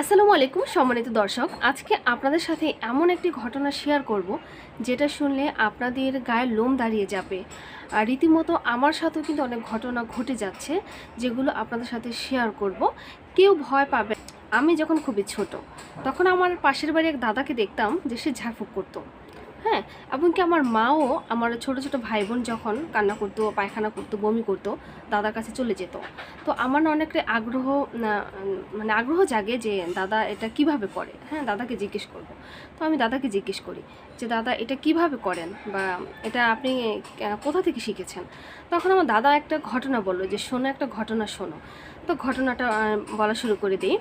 আসসালামু আলাইকুম, সম্মানিত দর্শক। আজকে আপনাদের সাথে এমন একটি ঘটনা শেয়ার করব, যেটা শুনলে আপনাদের গায়ের লোম দাঁড়িয়ে যাবে। আর রীতিমতো আমার সাথেও কিন্তু অনেক ঘটনা ঘটে যাচ্ছে, যেগুলো আপনাদের সাথে শেয়ার করব। কেউ ভয় পাবে আমি যখন খুবই ছোট, তখন আমার পাশের বাড়ি এক দাদাকে দেখতাম যে সে ঝাড়ফুঁক করতো। হ্যাঁ এমনকি আমার মাও আমার ছোট ছোট ভাই বোন যখন কান্না করতো, পায়খানা করতো, বমি করতো, দাদার কাছে চলে যেত। তো আমার অনেকটা আগ্রহ মানে আগ্রহ জাগে যে দাদা এটা কীভাবে করে? হ্যাঁ দাদাকে জিজ্ঞেস করব। তো আমি দাদাকে জিজ্ঞেস করি যে, দাদা, এটা কীভাবে করেন? বা এটা আপনি কোথা থেকে শিখেছেন? তখন আমার দাদা একটা ঘটনা বলল যে, শোনো, একটা ঘটনা শোনো। তো ঘটনাটা বলা শুরু করে দিই।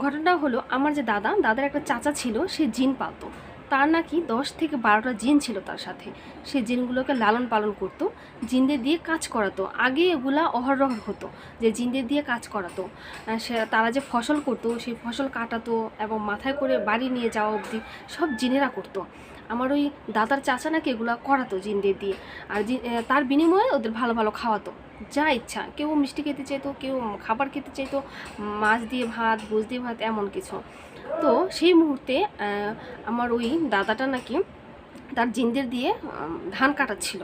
ঘটনাটা হলো, আমার যে দাদা, দাদার একটা চাচা ছিল, সে জিন পালতো। তার নাকি দশ থেকে বারোটা জিন ছিল তার সাথে। সে জিনগুলোকে লালন পালন করত, জিনদের দিয়ে কাজ করাতো। আগে এগুলা অহরহ হতো, যে জিনদের দিয়ে কাজ করাতো। সে, তারা যে ফসল করতো, সেই ফসল কাটাতো এবং মাথায় করে বাড়ি নিয়ে যাওয়া অবধি সব জিনেরা করতো। আমার ওই দাদার চাচা নাকি এগুলো করাতো জিনদের দিয়ে। আর তার বিনিময়ে ওদের ভালো ভালো খাওয়াতো। যা ইচ্ছা। কেউ মিষ্টি খেতে চাইতো, কেউ খাবার খেতে চাইতো, মাছ দিয়ে ভাত, ভোজ দিয়ে ভাত, এমন কিছু। তো সেই মুহূর্তে আমার ওই দাদাটা নাকি তার জিনদের দিয়ে ধান কাটাচ্ছিল।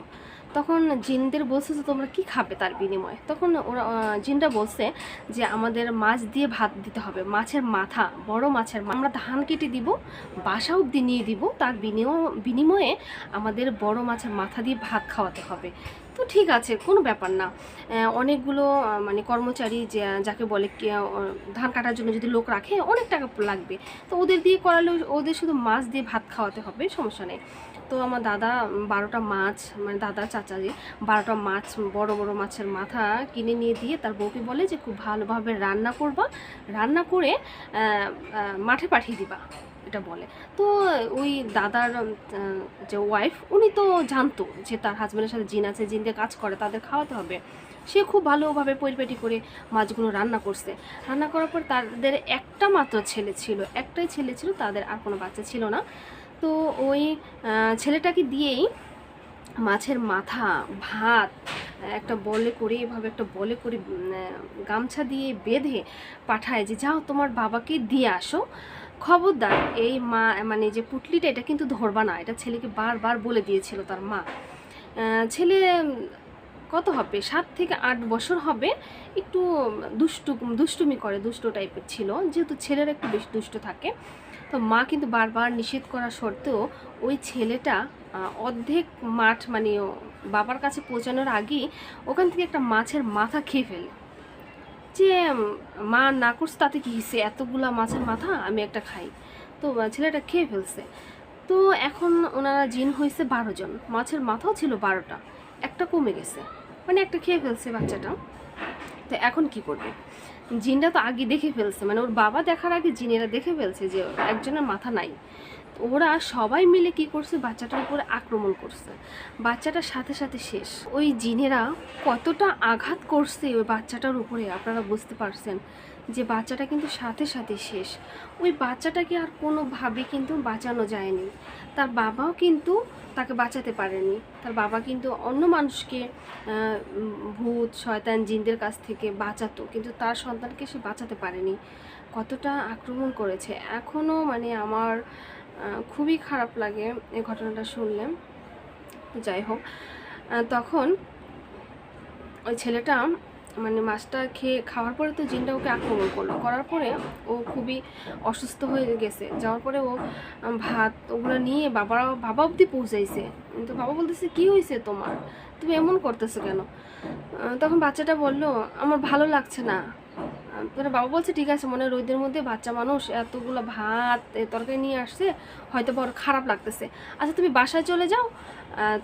তখন জিনদের বলছে যে, তোমরা কি খাবে তার বিনিময়ে? তখন ওরা জিনরা বলছে যে, আমাদের মাছ দিয়ে ভাত দিতে হবে। মাছের মাথা, বড় মাছের আমরা ধান কেটে দিব, বাসা অব্দি নিয়ে দিব। তার বিনিময়, বিনিময়ে আমাদের বড় মাছের মাথা দিয়ে ভাত খাওয়াতে হবে। তো ঠিক আছে, কোনো ব্যাপার না। অনেকগুলো মানে কর্মচারী যে, যাকে বলে ধান কাটার জন্য যদি লোক রাখে, অনেক টাকা লাগবে। তো ওদের দিয়ে করালে ওদের শুধু মাছ দিয়ে ভাত খাওয়াতে হবে, সমস্যা নেই। তো আমার দাদা বারোটা মাছ মানে দাদা চাচাজি, বারোটা মাছ, বড় বড় মাছের মাথা কিনে নিয়ে দিয়ে তার বউকে বলে যে, খুব ভালোভাবে রান্না করবা, রান্না করে মাঠে পাঠিয়ে দিবা। এটা বলে। তো ওই দাদার যে ওয়াইফ উনি তো জানতো যে তার হাজব্যান্ডের সাথে জিন আছে জিন দিয়ে কাজ করে, তাদের খাওয়াতে হবে। সে খুব ভালোভাবে পরিপাটি করে মাছগুলো রান্না করছে। রান্না করার পর তাদের একটা মাত্র ছেলে ছিল, একটাই ছেলে ছিল, তাদের আর কোনো বাচ্চা ছিল না। তো ওই ছেলেটাকে দিয়েই মাছের মাথা, ভাত, একটা বলে করে, এভাবে একটা বলে করে গামছা দিয়ে বেঁধে পাঠায় যে, যাও, তোমার বাবাকে দিয়ে আসো। খবরদার, এই মা মানে যে পুটলিটা, এটা কিন্তু ধরবা না। এটা ছেলেকে বারবার বলে দিয়েছিল তার মা। ছেলে, কত হবে? সাত থেকে আট বছর হবে। একটু দুষ্টু দুষ্টুমি করে, দুষ্ট টাইপের ছিল। যেহেতু ছেলেরা একটু বেশ দুষ্ট থাকে। তো মা কিন্তু বারবার নিষেধ করা সত্ত্বেও ওই ছেলেটা অর্ধেক মাঠ মানে বাবার কাছে পৌঁছানোর আগেই ওখান থেকে একটা মাছের মাথা খেয়ে ফেলে যে মা না করছে তাতে কি হিসে এতগুলা মাছের মাথা আমি একটা খাই। তো ছেলেটা খেয়ে ফেলছে। তো এখন ওনারা জিন হয়েছে বারো জন। মাছের মাথাও ছিল বারোটা। একটা কমে গেছে। মানে একটা খেয়ে ফেলছে বাচ্চাটা। তো এখন কি করবে? জিনটা তো আগে দেখে ফেলছে মানে ওর বাবা দেখার আগে জিনেরা দেখে ফেলছে যে একজনের মাথা নাই। ওরা সবাই মিলে কি করছে? বাচ্চাটার উপরে আক্রমণ করছে। বাচ্চাটার সাথে সাথে শেষ। ওই জিনেরা কতটা আঘাত করছে ওই বাচ্চাটার উপরে, আপনারা বুঝতে পারছেন? যে বাচ্চাটা কিন্তু সাথে সাথে শেষ। ওই বাচ্চাটাকে আর কোনোভাবে কিন্তু বাঁচানো যায়নি। তার বাবাও কিন্তু তাকে বাঁচাতে পারেনি। তার বাবা কিন্তু অন্য মানুষকে ভূত, শয়তান, জিনদের কাছ থেকে বাঁচাতো। কিন্তু তার সন্তানকে সে বাঁচাতে পারেনি। কতটা আক্রমণ করেছে। এখনও মানে আমার খুবই খারাপ লাগে এই ঘটনাটা শুনলে। যাই হোক তখন ওই ছেলেটা মানে মাছটা খেয়ে খাওয়ার পরে তো জিনটা ওকে আক্রমণ করল। করার পরে ও খুবই অসুস্থ হয়ে গেছে। যাওয়ার পরে ও ভাত ওগুলো নিয়ে বাবা বাবা অবধি পৌঁছাইছে। কিন্তু বাবা বলতেছে, কি হয়েছে তোমার? তুমি এমন করতেছো কেন? তখন বাচ্চাটা বলল, আমার ভালো লাগছে না। পরে বাবা বলছে, ঠিক আছে, মনে রোদের মধ্যে বাচ্চা মানুষ এতগুলো ভাত তরকারি নিয়ে আসছে, হয়তো বড় খারাপ লাগতেছে। আচ্ছা তুমি বাসায় চলে যাও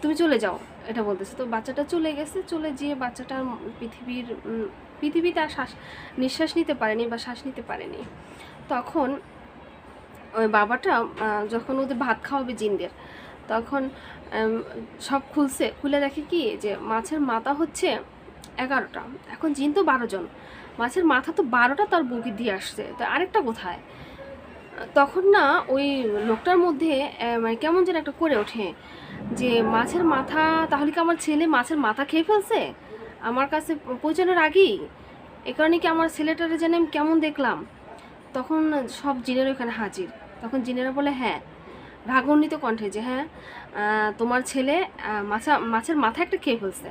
তুমি চলে যাও, এটা বলতেছে। তো বাচ্চাটা চলে গেছে, চলে যেয়ে বাচ্চাটা পৃথিবীর পৃথিবীতে আর শ্বাস, নিঃশ্বাস নিতে পারেনি বা শ্বাস নিতে পারেনি। তখন ওই বাবাটা যখন ওদের ভাত খাওয়াবে জিনদের, তখন সব খুলছে। খুলে দেখে কি, যে মাছের মাথা হচ্ছে এগারোটা। এখন জিন তো বারো জন। মাছের মাথা তো বারোটা তার বুকে দিয়ে আসছে। তো আরেকটা কোথায়? তখন না ওই লোকটার মধ্যে মানে কেমন যেন একটা করে ওঠে যে, মাছের মাথা, তাহলে কি আমার ছেলে মাছের মাথা খেয়ে ফেলছে? আমার কাছে পৌঁছানোর আগেই? এ কারণে কি আমার ছেলেটারে যেন আমি কেমন দেখলাম? তখন সব জিনের ওখানে হাজির। তখন জিনেরা বলে হ্যাঁ রাগান্বিত কণ্ঠে যে হ্যাঁ তোমার ছেলে মাছা, মাছের মাথা একটা খেয়ে ফেলছে।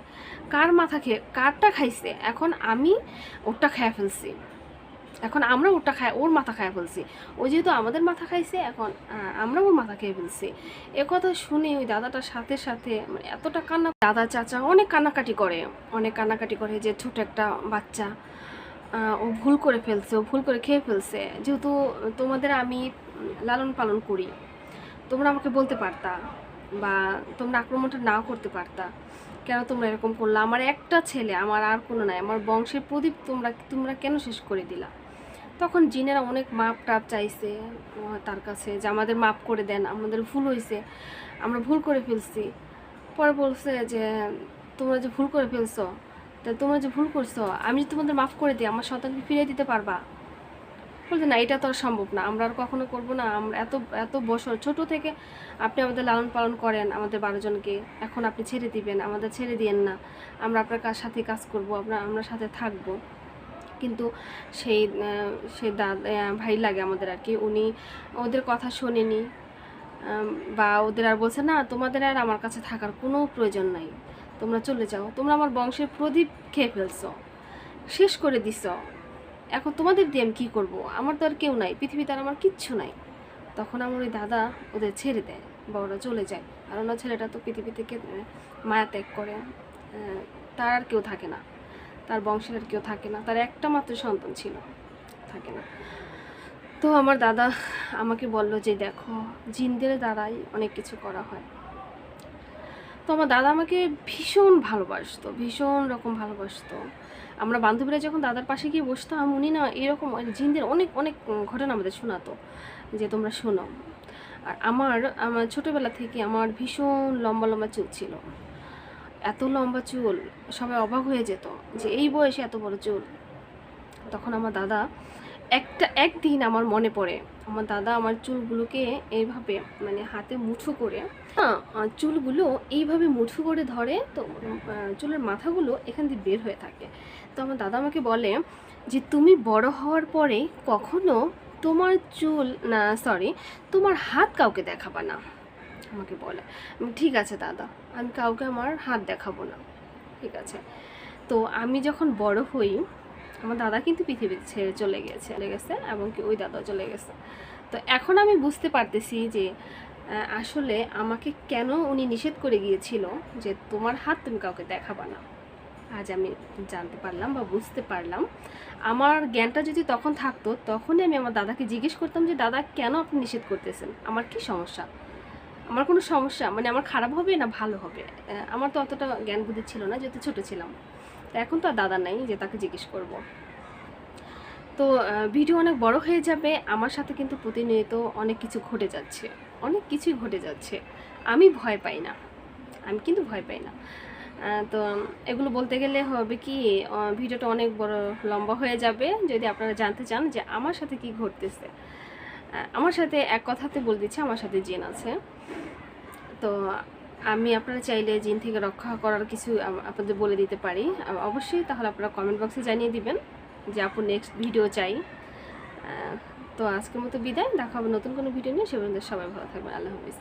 কার মাথা খেয়ে, কারটা খাইছে? এখন আমি ওরটা খেয়ে ফেলছি। এখন আমরা ওরটা খাই, ওর মাথা খায় ফেলছি। ও যেহেতু আমাদের মাথা খাইছে, এখন আমরা ওর মাথা খেয়ে ফেলছি। এ কথা শুনে ওই দাদাটার সাথে সাথে মানে এতটা কান্না, দাদা, চাচা অনেক কান্নাকাটি করে। অনেক কান্নাকাটি করে যে, ছোট একটা বাচ্চা ও ভুল করে ফেলছে, ও ভুল করে খেয়ে ফেলছে। যেহেতু তোমাদের আমি লালন পালন করি তোমরা আমাকে বলতে পারতা বা তোমরা আক্রমণটা নাও করতে পারতা। কেন তোমরা এরকম করলা? আমার একটা ছেলে, আমার আর কোনো নাই। আমার বংশের প্রদীপ তোমরা তোমরা কেন শেষ করে দিলা? তখন জিনেরা অনেক মাপ টাপ চাইছে তার কাছে যে আমাদের মাপ করে দেন, আমাদের ভুল হয়েছে আমরা ভুল করে ফেলছি। পরে বলছে যে, তোমরা যে ভুল করে ফেলছো, তা তোমরা যে ভুল করছ, আমি তোমাদের মাফ করে দিই, আমার সন্তানকে ফিরিয়ে দিতে পারবা? বলছে না, এটা তো আর সম্ভব না। আমরা আর কখনো করব না। আমরা এত এত বছর, ছোট থেকে আপনি আমাদের লালন পালন করেন আমাদের বারো জনকে। এখন আপনি ছেড়ে দিবেন, আমাদের ছেড়ে দিয়েন না। আমরা আপনার সাথে কাজ করব, আমরা আমরা সাথে থাকব। কিন্তু সেই সেই দাদা ভাই লাগে আমাদের আর কি। উনি ওদের কথা শোনেনি বা ওদের আর বলছে, না, তোমাদের আর আমার কাছে থাকার কোনো প্রয়োজন নাই। তোমরা চলে যাও। তোমরা আমার বংশের প্রদীপ খেয়ে ফেলছো। শেষ করে দিছ। এখন তোমাদের দিয়ে আমি কী করব? আমার তো আর কেউ নাই, পৃথিবীতে আর আমার কিচ্ছু নাই। তখন আমার ওই দাদা ওদের ছেড়ে দেয় বা ওরা চলে যায়। আর ওনার ছেলেটা তো পৃথিবী থেকে মায়া ত্যাগ করে তার আর কেউ থাকে না। তার বংশের আর কেউ থাকে না, তার একটা মাত্র সন্তান ছিল, থাকে না। তো আমার দাদা আমাকে বলল যে, দেখো, জিনদের দ্বারাই অনেক কিছু করা হয়। তো আমার দাদা আমাকে ভীষণ ভালোবাসতো, ভীষণ রকম ভালোবাসতো। আমরা বান্ধবীরা যখন দাদার পাশে গিয়ে বসতাম, উনি না এরকম জিনদের অনেক অনেক ঘটনা আমাদের শোনাতো, যে তোমরা শোনো। আর আমার আমার ছোটোবেলা থেকে আমার ভীষণ লম্বা লম্বা চুল ছিল। এত লম্বা চুল, সবাই অবাক হয়ে যেত যে এই বয়সে এত বড় চুল। তখন আমার দাদা একটা একদিন আমার মনে পড়ে আমার দাদা আমার চুলগুলোকে এইভাবে মানে হাতে মুঠো করে আহ, চুলগুলো এইভাবে মুঠো করে ধরে তো চুলের মাথাগুলো এখান দিয়ে বের হয়ে থাকে। তো আমার দাদা আমাকে বলে যে তুমি বড় হওয়ার পরে কখনো তোমার চুল না সরি তোমার হাত কাউকে দেখাবা না? আমাকে বলে ঠিক আছে দাদা আমি কাউকে আমার হাত দেখাবো না। ঠিক আছে। তো আমি যখন বড় হই আমার দাদা কিন্তু পৃথিবী ছেড়ে চলে গেছে চলে গেছে এবং কি ওই দাদাও চলে গেছে। তো এখন আমি বুঝতে পারতেছি যে আসলে আমাকে কেন উনি নিষেধ করে গিয়েছিল যে তোমার হাত তুমি কাউকে দেখাবা না। আজ আমি জানতে পারলাম বা বুঝতে পারলাম। আমার জ্ঞানটা যদি তখন থাকতো, তখনই আমি আমার দাদাকে জিজ্ঞেস করতাম যে, দাদা, কেন আপনি নিষেধ করতেছেন? আমার কি সমস্যা? আমার কোনো সমস্যা? মানে আমার খারাপ হবে না ভালো হবে? আমার তো অতটা জ্ঞান বুদ্ধি ছিল না, যেহেতু ছোটো ছিলাম। তো এখন তো দাদা নাই, যে তাকে জিজ্ঞেস করব। তো ভিডিও অনেক বড় হয়ে যাবে, আমার সাথে কিন্তু প্রতিনিয়ত অনেক কিছু ঘটে যাচ্ছে, অনেক কিছুই ঘটে যাচ্ছে। আমি ভয় পাই না, আমি কিন্তু ভয় পাই না। তো, এগুলো বলতে গেলে হবে কি ভিডিওটা অনেক বড় লম্বা হয়ে যাবে, যদি আপনারা জানতে চান যে আমার সাথে কি ঘটতেছে। আমার সাথে এক কথাতে বলে দিচ্ছি, আমার সাথে জেন আছে। তো আমি আপনারা চাইলে জিন থেকে রক্ষা করার কিছু আপনাদের বলে দিতে পারি। অবশ্যই তাহলে আপনারা কমেন্ট বক্সে জানিয়ে দিবেন যে আপু নেক্সট ভিডিও চাই। তো আজকের মতো বিদায়। দেখা হবে নতুন কোনো ভিডিও নিয়ে। সে পর্যন্ত সবাই ভালো থাকবেন। আল্লাহ হাফিজ।